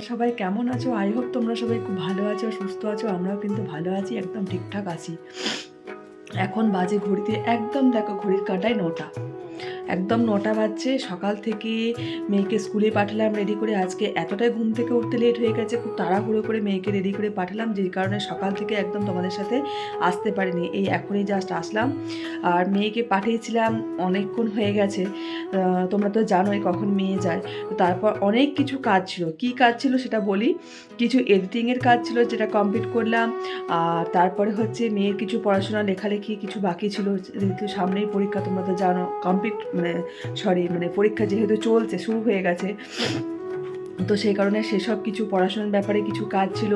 তোমরা সবাই কেমন আছো? আই হোপ তোমরা সবাই খুব ভালো আছো সুস্থ আছো, আমরাও কিন্তু ভালো আছি, একদম ঠিকঠাক আছি। এখন বাজে ঘড়িতে, একদম দেখো ঘড়ির কাঁটায় নটা। একদম নটা বাজছে, সকাল থেকে মেয়েকে স্কুলে পাঠালাম রেডি করে। আজকে এতটাই ঘুম থেকে উঠতে লেট হয়ে গেছে, খুব তাড়াহুড়ো করে মেয়েকে রেডি করে পাঠালাম যে কারণে সকাল থেকে একদম তোমাদের সাথে আসতে পারিনি। এই এখনই জাস্ট আসলাম। আর মেয়েকে পাঠিয়েছিলাম, অনেকক্ষণ হয়ে গেছে। তোমরা তো জানোই কখন মেয়ে যায়। তারপর অনেক কিছু কাজ ছিল। কি কাজ ছিল সেটা বলি। কিছু এডিটিংয়ের কাজ ছিল যেটা কমপ্লিট করলাম। আর তারপরে হচ্ছে মেয়ের কিছু পড়াশোনা, লেখালেখি কিছু বাকি ছিল। যেহেতু সামনেই পরীক্ষা, তোমরা তো জানো কমপ্লিট সরি মানে পরীক্ষা যেহেতু চলছে, শুরু হয়ে গেছে। তো সেই কারণে সেসব কিছু পড়াশোনার ব্যাপারে কিছু কাজ ছিল।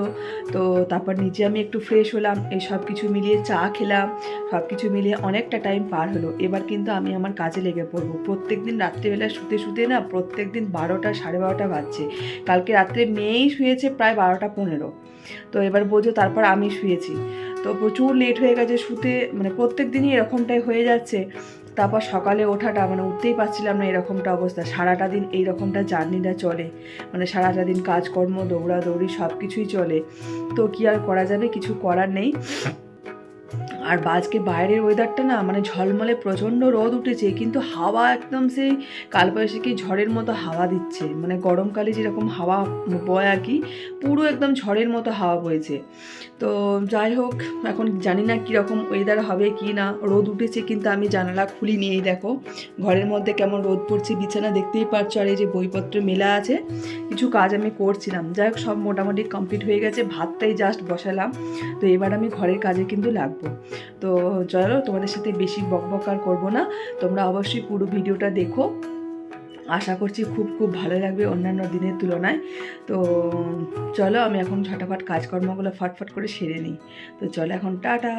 তো তারপর নিজে আমি একটু ফ্রেশ হলাম, এই সব কিছু মিলিয়ে চা খেলাম, সব কিছু মিলিয়ে অনেকটা টাইম পার হলো। এবার কিন্তু আমি আমার কাজে লেগে পড়ব। প্রত্যেক দিন রাত্রিবেলা শুতে শুতে না প্রত্যেক দিন বারোটা, সাড়ে বারোটা বাজছে। কালকে রাত্রে মেয়েই শুয়েছে প্রায় বারোটা পনেরো। তো এবার বোঝো তারপর আমি শুয়েছি। তো প্রচুর লেট হয়ে গেছে শুতে মানে প্রত্যেক দিনই এরকমটাই হয়ে যাচ্ছে। তারপর সকালে ওঠাটা মানে উঠতেই পারছিলাম না এরকমটা অবস্থা। সারাটা দিন এই রকমটা জার্নিটা চলে। মানে সারাটা দিন কাজকর্ম, দৌড়াদৌড়ি সব কিছুই চলে। তো কি আর করা যাবে? কিছু করার নেই। আর আজকে বাইরের ওয়েদারটা না মানে ঝলমলে প্রচণ্ড রোদ উঠেছে, কিন্তু হাওয়া একদম সেই কালবৈশাখী ঝড়ের মতো হাওয়া দিচ্ছে। মানে গরমকালে যেরকম হাওয়া বয় আর কি, পুরো একদম ঝড়ের মতো হাওয়া বইছে। তো যাই হোক, এখন জানি না কীরকম ওয়েদার হবে কি না, রোদ উঠেছে কিন্তু আমি জানালা খুলি নিয়েই দেখো। ঘরের মধ্যে কেমন রোদ পড়ছে বিছানা দেখতেই পারছ, আর এই যে বইপত্র মেলা আছে, কিছু কাজ আমি করছিলাম। যাই হোক, সব মোটামুটি কমপ্লিট হয়ে গেছে, ভাতটাই জাস্ট বসালাম। তো এবার আমি ঘরের কাজে কিন্তু লাগবো। তো চলো তোমাদের সাথে বেশি বকবক আর করব না। তোমরা অবশ্যই পুরো ভিডিওটা দেখো। আশা করছি খুব খুব ভালো লাগবে অন্যান্য দিনের তুলনায়। তো চলো আমি এখন ঝটাফট কাজকর্মগুলো ফটফট করে সেরে নিই। তো চলো এখন টাটা।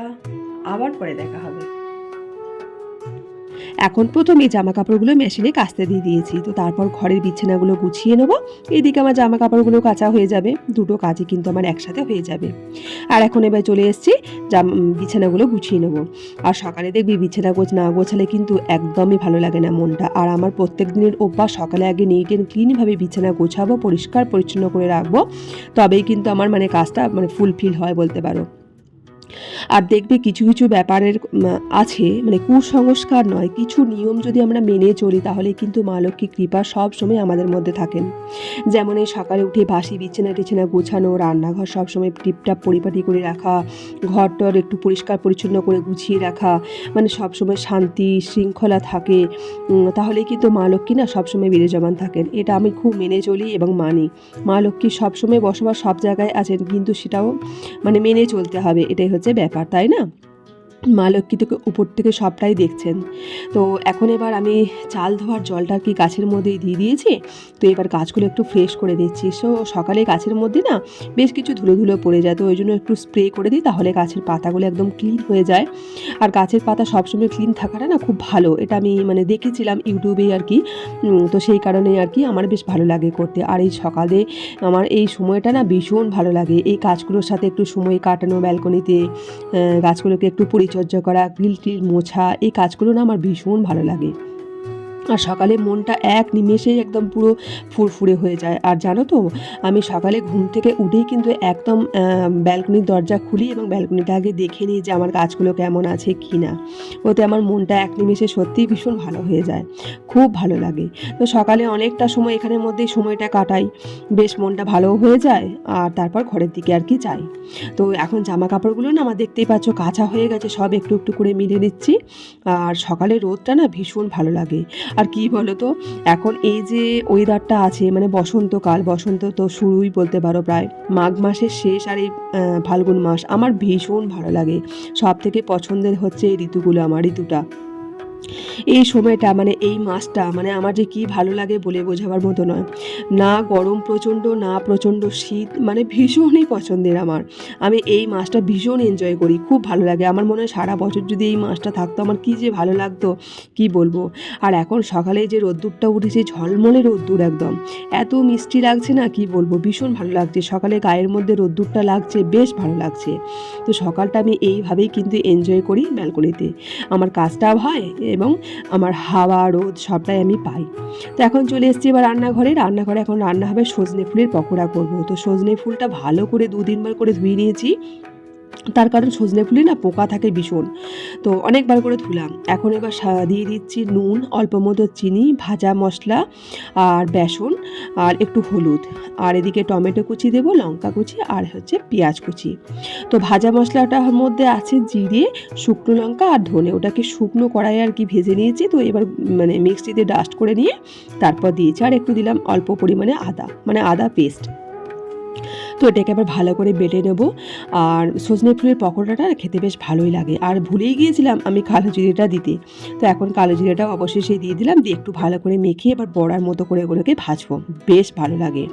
আবার পরে দেখা হবে। এখন প্রথমে জামা কাপড়গুলো মেশিনে কাচতে দিয়ে দিয়েছি। তো তারপর ঘরের বিছানাগুলো গুছিয়ে নেব। এদিকে আমার জামা কাপড়গুলো কাঁচা হয়ে যাবে। দুটো কাজই কিন্তু আমার একসাথে হয়ে যাবে। আর এখন এবার চলে এসেছি, জাম বিছানাগুলো গুছিয়ে নেব। আর সকালে দেখবি বিছানা গোছ না গোছালে কিন্তু একদমই ভালো লাগে না মনটা। আর আমার প্রত্যেক দিনের অভ্যাস, সকালে আগে নিট অ্যান্ড ক্লিনভাবে বিছানা গোছাবো, পরিষ্কার পরিচ্ছন্ন করে রাখব। তবেই কিন্তু আমার মানে কাজটা মানে ফুলফিল হয় বলতে পারো। আর দেখবে কিছু কিছু ব্যাপারের আছে মানে কুসংস্কার নয়, কিছু নিয়ম যদি আমরা মেনে চলি তাহলে কিন্তু মা লক্ষ্মী কৃপা সব সময় আমাদের মধ্যে থাকেন। যেমন এই সকালে উঠে বাসি বিছানা টিছানা গোছানো, রান্নাঘর সবসময় টিপটাপ পরিপাটি করে রাখা ঘর টর একটু পরিষ্কার পরিচ্ছন্ন করে গুছিয়ে রাখা মানে সবসময় শান্তি, শৃঙ্খলা থাকে তাহলে কিন্তু মা লক্ষ্মী না সবসময় বিরাজমান থাকেন। এটা আমি খুব মেনে চলি এবং মানি। মা লক্ষ্মী সবসময় বসবাস সব জায়গায় আছেন, কিন্তু সেটাও মানে মেনে চলতে হবে, এটাই হচ্ছে ব্যাপার তাই না? মা লক্ষ্মী থেকে উপর থেকে সবটাই দেখছেন। তো এখন এবার আমি চাল ধোয়ার জলটা কি গাছের মধ্যেই দিয়ে দিয়েছি? তো এবার গাছগুলো একটু ফ্রেশ করে দিচ্ছি সো সকালে গাছের মধ্যে না বেশ কিছু ধুলো ধুলো পড়ে যায়। তো ওই জন্য একটু স্প্রে করে দিই তাহলে গাছের পাতাগুলো একদম ক্লিন হয়ে যায়। আর গাছের পাতা সবসময় ক্লিন থাকাটা না খুব ভালো। এটা আমি মানে দেখেছিলাম ইউটিউবেই আর কি তো সেই কারণে আর কি আমার বেশ ভালো লাগে করতে। আর এই সকালে আমার এই সময়টা না ভীষণ ভালো লাগে। এই গাছগুলোর সাথে একটু সময় কাটানো ব্যালকনিতে গাছগুলোকে একটু পরিচর্যা করা গ্রিল টিল মোছা এই কাজগুলো না আমার ভীষণ ভালো লাগে। আর সকালে মনটা এক নিমেষেই একদম পুরো ফুরফুরে হয়ে যায়। আর জানো তো, আমি সকালে ঘুম থেকে উঠেই কিন্তু একদম ব্যালকনির দরজা খুলি এবং ব্যালকনিটা আগে দেখে নিই যে আমার গাছগুলো কেমন আছে কি না ওতে আমার মনটা এক নিমেষে সত্যিই ভীষণ ভালো হয়ে যায়। খুব ভালো লাগে। তো সকালে অনেকটা সময় এখানের মধ্যেই সময়টা কাটাই। বেশ মনটা ভালো হয়ে যায় আর তারপর ঘরের দিকে আর কি যাই। তো এখন জামা কাপড়গুলো না আমার দেখতেই পাচ্ছ কাঁচা হয়ে গেছে, সব একটু একটু করে মিলে নিচ্ছি। আর সকালে রোদটা না ভীষণ ভালো লাগে। আর কি বলো তো এখন এই যে ওয়েদারটা আছে মানে বসন্তকাল, বসন্ত তো শুরুই বলতে পারো প্রায়। মাঘ মাসের শেষ আর এই ফাল্গুন মাস আমার ভীষণ ভালো লাগে। সব থেকে পছন্দের হচ্ছে এই ঋতুগুলো, আমার ঋতুটা। এই সময়টা মানে এই মাসটা মানে আমার যে কি ভালো লাগে বলে বোঝাবার মতো নয়। না গরম প্রচণ্ড, না প্রচণ্ড শীত মানে ভীষণই পছন্দের আমার। আমি এই মাসটা ভীষণ এনজয় করি, খুব ভালো লাগে। আমার মনে হয় সারা বছর যদি এই মাসটা থাকতো, আমার কি যে ভালো লাগতো, কি বলব? আর এখন সকালে যে রোদ্দুরটা উঠেছে, ঝলমলে রোদ্দুর একদম। এত মিষ্টি লাগছে না, কি বলব? ভীষণ ভালো লাগছে। সকালে গায়ের মধ্যে রোদ্দুরটা লাগছে, বেশ ভালো লাগছে। তো সকালটা আমি এইভাবেই কিন্তু এনজয় করি ব্যালকনিতে। আমার কাজটাও হয় এবং আমার হাওয়া, রোদ সবটাই আমি পাই। তো এখন চলে এসেছি এবার রান্নাঘরে। রান্নাঘরে এখন রান্না হবে সজনে ফুলের পকোড়া করব। তো সজনে ফুলটা ভালো করে দু তিনবার করে ধুয়ে নিয়েছি। তার কারণ সজনে ফুলে না পোকা থাকে ভীষণ। তো অনেকবার করে ধুলাম। এখন এবার দিয়ে দিচ্ছি নুন, অল্প মতো চিনি, ভাজা মশলা আর বেসন আর একটু হলুদ। আর এদিকে টমেটো কুচি দেবো, লঙ্কা কুচি আর হচ্ছে পেঁয়াজ কুচি। তো ভাজা মশলাটার মধ্যে আছে জিরে, শুকনো লঙ্কা আর ধনে। ওটাকে শুকনো কড়াই আর কি ভেজে নিয়েছি। তো এবার মানে মিক্সিতে ডাস্ট করে নিয়ে তারপর দিয়েছি। আর একটু দিলাম অল্প পরিমাণে আদা মানে আদা পেস্ট। তো এটাকে আবার ভালো করে বেটে নেব। আর সজনে ফুলের পকোড়াটা খেতে বেশ ভালোই লাগে। আর ভুলেই গিয়েছিলাম আমি কালো জিরেটা দিতে। তো এখন কালো অবশ্যই সেই দিয়ে দিলাম। দিয়ে একটু ভালো করে মেখে এবার বড়ার মতো করে ওগুলোকে ভাজবো। বেশ ভালো লাগে।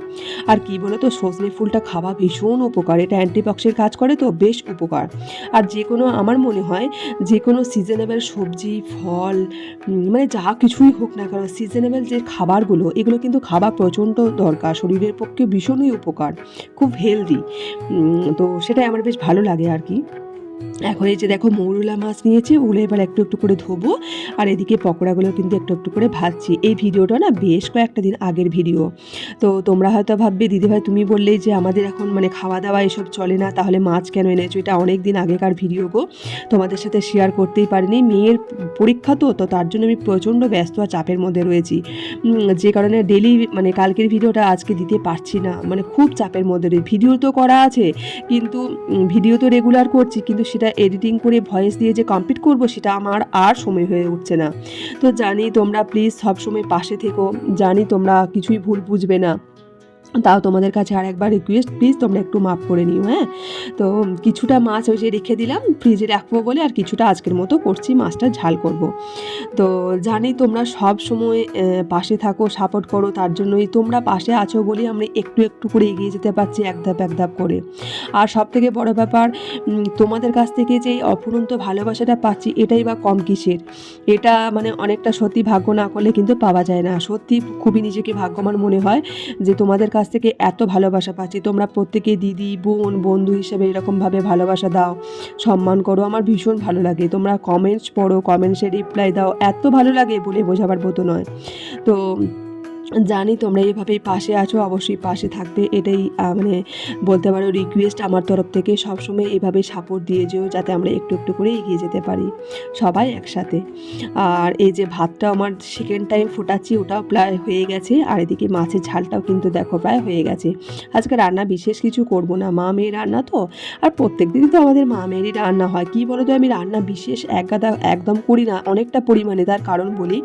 আর কি বলো তো সজনে ফুলটা খাওয়া ভীষণ উপকার। এটা অ্যান্টিবক্সের কাজ করে তো, বেশ উপকার। আর যে কোনো, আমার মনে হয়, যে কোনো সিজনেবল সবজি, ফল মানে যা কিছুই হোক না কেন সিজনেবল যে খাবারগুলো, এগুলো কিন্তু খাওয়া প্রচণ্ড দরকার। শরীরের পক্ষে ভীষণই উপকার। খুব হেলদি তো সেটাই আমার বেশ ভালো লাগে আর কি। এখন এই যে দেখো মৌরলা মাছ নিয়েছি, ওগুলো এবার একটু একটু করে ধোবো। আর এদিকে পকোড়াগুলো কিন্তু একটু একটু করে ভাজছি। এই ভিডিওটা না বেশ কয়েকটা দিন আগের ভিডিও। তো তোমরা হয়তো ভাববে, দিদিভাই তুমি বললেই যে আমাদের এখন মানে খাওয়া দাওয়া এসব চলে না, তাহলে মাছ কেন এনেছো? এটা অনেক দিন আগেকার ভিডিও গো। তোমাদের সাথে শেয়ার করতেই পারিনি। মেয়ের পরীক্ষা তো তো তার জন্য আমি প্রচণ্ড ব্যস্ত আর চাপের মধ্যে রয়েছি। যে কারণে ডেলি মানে কালকের ভিডিওটা আজকে দিতে পারছি না। মানে খুব চাপের মধ্যে রয়েছে ভিডিও তো করা আছে, কিন্তু ভিডিও তো রেগুলার করছি, কিন্তু সেটা এডিটিং করে ভয়েস দিয়ে যে কমপ্লিট করব সেটা আমার আর সময় হয়ে উঠছে না। তো জানি তোমরা প্লিজ সবসময় পাশে থেকো, জানি তোমরা কিছুই ভুল বুঝবে না। তাও তোমাদের কাছে আর একবার রিকোয়েস্ট প্লিজ তোমরা একটু মাফ করে নিও হ্যাঁ? তো কিছুটা মাছ ওই যে রেখে দিলাম ফ্রিজে রাখব বলে, আর কিছুটা আজকের মতো করছি, মাছটা ঝাল করব। তো জানি তোমরা সব সময় পাশে থাকো সাপোর্ট করো, তার জন্যই তোমরা পাশে আছো বলেই আমরা একটু একটু করে এগিয়ে যেতে পারছি, এক ধাপ এক ধাপ করে। আর সব থেকে বড় ব্যাপার তোমাদের কাছ থেকে যে এই অফুরন্ত ভালোবাসাটা পাচ্ছি, এটাই বা কম কিসের? এটা মানে অনেকটা সত্যি ভাগ্য না করলে কিন্তু পাওয়া যায় না। সত্যি খুবই নিজেকে ভাগ্যবান মনে হয় যে তোমাদের কাছ থেকে এত ভালোবাসা পাচ্ছি। তোমরা প্রত্যেকে দিদি, বোন, বন্ধু হিসেবে এরকমভাবে ভালোবাসা দাও, সম্মান করো, আমার ভীষণ ভালো লাগে। তোমরা কমেন্টস পড়ো কমেন্টসে রিপ্লাই দাও, এত ভালো লাগে বলে বোঝাবার মতো নয়। তো জানি তোমরা এইভাবেই পাশে আছো, অবশ্যই পাশে থাকবে, এটাই মানে বলতে পারো রিকোয়েস্ট আমার তরফ থেকে। সবসময় এইভাবে সাপোর্ট দিয়ে যেও যাতে আমরা একটু একটু করে এগিয়ে যেতে পারি, সবাই একসাথে। আর এই যে ভাতটা আমার সেকেন্ড টাইম ফোটাচ্ছি, ওটাও প্রায় হয়ে গেছে, আর এদিকে মাছের ঝালটাও কিন্তু দেখো প্রায় হয়ে গেছে। আজকে রান্না বিশেষ কিছু করব না, মা মেয়ের রান্না তো, আর প্রত্যেক দিনই তো আমাদের মা মেয়েরই রান্না হয়। কী বলো তো আমি রান্না বিশেষ একগাদা একদম করি না, অনেকটা পরিমাণে, তার কারণ বলি,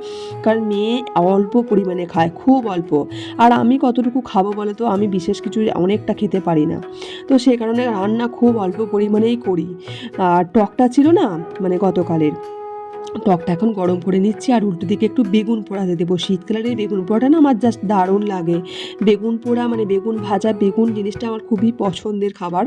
কারণ মেয়ে অল্প পরিমাণে খায়, খুব অল্প। আর আমি কতটুকু খাব বলে তো আমি বিশেষ কিছু অনেকটা খেতে পারি না। তো সে কারণে রান্না খুব অল্প পরিমাণেই করি। আর টকটা ছিল না মানে গতকালের। টকটা এখন গরম করে নিচ্ছি আর উল্টো দিকে একটু বেগুন পোড়াতে দেবো। শীতকালের এই বেগুন পোড়াটা না আমার জাস্ট দারুণ লাগে। বেগুন পোড়া মানে বেগুন ভাজা, বেগুন জিনিসটা আমার খুবই পছন্দের খাবার।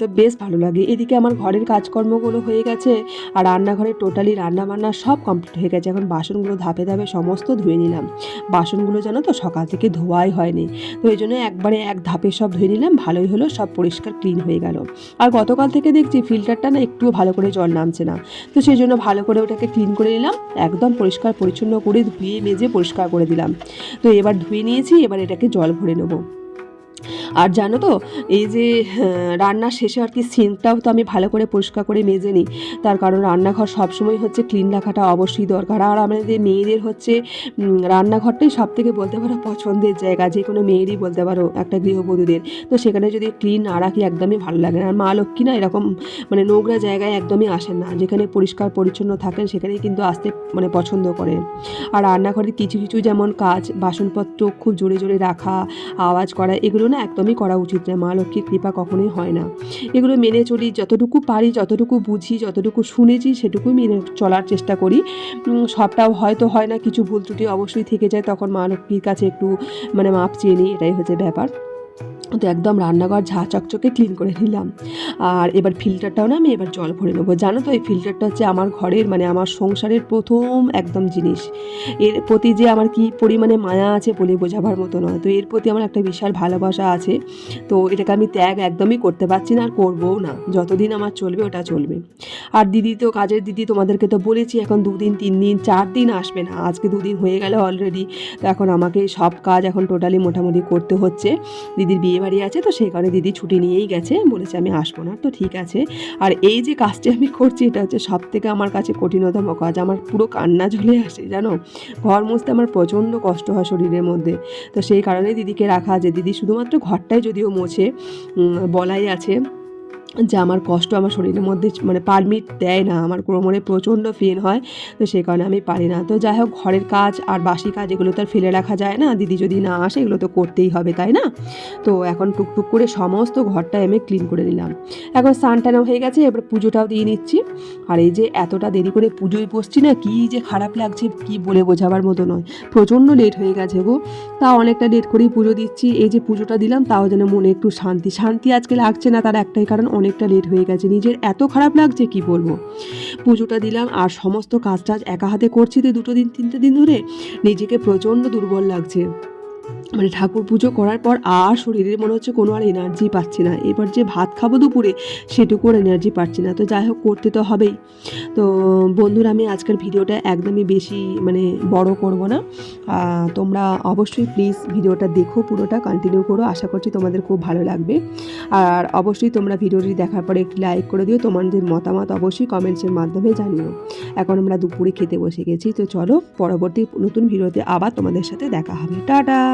তো বেশ ভালো লাগে। এদিকে আমার ঘরের কাজকর্মগুলো হয়ে গেছে আর রান্নাঘরে টোটালি রান্না বান্না সব কমপ্লিট হয়ে গেছে। এখন বাসনগুলো ধাপে ধাপে সমস্ত ধুয়ে নিলাম। বাসনগুলো জানো তো সকাল থেকে ধোয়াই হয়নি। তো এই জন্য একবারে এক ধাপে সব ধুয়ে নিলাম, ভালোই হলো, সব পরিষ্কার ক্লিন হয়ে গেল। আর গতকাল থেকে দেখছি ফিল্টারটা না একটুও ভালো করে জল নামছে না। তো সেই জন্য ভালো করে ওটাকে ক্লিন করে নিলাম, একদম পরিষ্কার পরিচ্ছন্ন করে ধুয়ে মেজে পরিষ্কার করে দিলাম। তো এবার ধুয়ে নিয়েছি, এবার এটাকে জল ভরে নেব। আর জানো তো এই যে আহ, রান্নার শেষে আর কি সিঙ্কটাও তো আমি ভালো করে পরিষ্কার করে মেজে নিই। তার কারণ রান্নাঘর সবসময় হচ্ছে ক্লিন রাখাটা অবশ্যই দরকার। আর আমাদের মেয়েদের হচ্ছে রান্নাঘরটাই সব থেকে বলতে পারো পছন্দের জায়গা। যে কোনো মেয়েরই বলতে পারো একটা গৃহবধূদের। তো সেখানে যদি ক্লিন না রাখি একদমই ভালো লাগে না। আর মা লক্ষ্মী না এরকম মানে নোংরা জায়গায় একদমই আসেন না। যেখানে পরিষ্কার পরিচ্ছন্ন থাকেন সেখানেই কিন্তু আসতে মানে পছন্দ করেন। আর রান্নাঘরের কিছু কিছু যেমন কাজ বাসনপত্র খুব জোরে জোরে রাখা আওয়াজ করা এগুলো না একদমই করা উচিত না। মা লক্ষ্মীর কৃপা কখনোই হয় না। এগুলো মেনে চলি, যতটুকু পারি, যতটুকু বুঝি, যতটুকু শুনেছি, সেটুকুই মেনে চলার চেষ্টা করি। সবটাও হয়তো হয় না, কিছু ভুল ত্রুটি অবশ্যই থেকে যায়, তখন মা লক্ষ্মীর কাছে একটু মানে মাপ চেয়ে নিই, এটাই হচ্ছে ব্যাপার। তো একদম রান্নাঘর ঝা চকচকে ক্লিন করে নিলাম। আর এবার ফিল্টারটাও না আমি এবার জল ভরে নেব। জানো তো এই ফিল্টারটা হচ্ছে আমার ঘরের মানে আমার সংসারের প্রথম একদম জিনিস। এর প্রতি যে আমার কি পরিমাণে মায়া আছে বলে বোঝাবার মতো নয়। তো এর প্রতি আমার একটা বিশাল ভালোবাসা আছে। তো এটাকে আমি ত্যাগ একদমই করতে পারছি না আর করবও না। যতদিন আমার চলবে ওটা চলবে। আর দিদি তো, কাজের দিদি তোমাদেরকে তো বলেছি, এখন দুদিন, তিন দিন, চার দিন আসবে না। আজকে দুদিন হয়ে গেল অলরেডি তো এখন আমাকে সব কাজ এখন টোটালি মোটামুটি করতে হচ্ছে। দিদির বিয়ে বাড়ি আছে, তো সেই কারণে দিদি ছুটি নিয়েই গেছে। বলেছে আমি আসব না, তো ঠিক আছে। আর এই যে কাজটি আমি করছি, এটা হচ্ছে সব থেকে আমার কাছে কঠিনতম কাজ। আমার পুরো কান্না ঝুলে আসে, জানো? ঘর মুছতে আমার প্রচণ্ড কষ্ট হয় শরীরের মধ্যে। তো সেই কারণে দিদিকে রাখা যে দিদি শুধুমাত্র ঘরটাই যদিও মোছে বলাই আছে। যে আমার কষ্ট আমার শরীরের মধ্যে মানে পারমিট দেয় না, আমার কোমরে প্রচণ্ড পেন হয়, তো সেই কারণে আমি পারি না। তো যাই হোক, ঘরের কাজ আর বাসি কাজ, এগুলো তো আর ফেলে রাখা যায় না, দিদি যদি না আসে, এগুলো তো করতেই হবে, তাই না? তো এখন টুকটুক করে সমস্ত ঘরটাই আমি ক্লিন করে নিলাম। এখন স্নান হয়ে গেছে, এবার পুজোটাও দিয়ে নিচ্ছি। আর এই যে এতটা দেরি করে পুজোয় বসছি না, কি যে খারাপ লাগছে, কি বলে বোঝাবার মতো নয়। প্রচণ্ড লেট হয়ে গেছে গো। তা অনেকটা লেট করেই পুজো দিচ্ছি। এই যে পুজোটা দিলাম, তাও যেন মনে একটু শান্তি শান্তি আজকে লাগছে না, তার একটাই কারণ অনেকটা লেট হয়ে গেছে। নিজের এত খারাপ লাগছে, কি বলব? পুজোটা দিলাম আর সমস্ত কাজ টাজ একা হাতে করছি তো দুটো দিন, তিনটে দিন ধরে? নিজেকে প্রচণ্ড দুর্বল লাগছে। মানে ঠাকুর পুজো করার পর আর শরীরের মনে হচ্ছে কোনো আর এনার্জি পাচ্ছি না। এবার যে ভাত খাব দুপুরে সেটুকুর এনার্জি পাচ্ছি না। তো যাই হোক করতে তো হবেই। তো বন্ধুরা আমি আজকের ভিডিওটা একদমই বেশি মানে বড় করব না। তোমরা অবশ্যই প্লিজ ভিডিওটা দেখো পুরোটা কন্টিনিউ করো। আশা করছি তোমাদের খুব ভালো লাগবে। আর অবশ্যই তোমরা ভিডিওটি দেখার পরে একটি লাইক করে দিও। তোমাদের মতামত অবশ্যই কমেন্টসের মাধ্যমে জানিও। এখন আমরা দুপুরে খেতে বসে গেছি। তো চলো পরবর্তী নতুন ভিডিওতে আবার তোমাদের সাথে দেখা হবে। টাটা!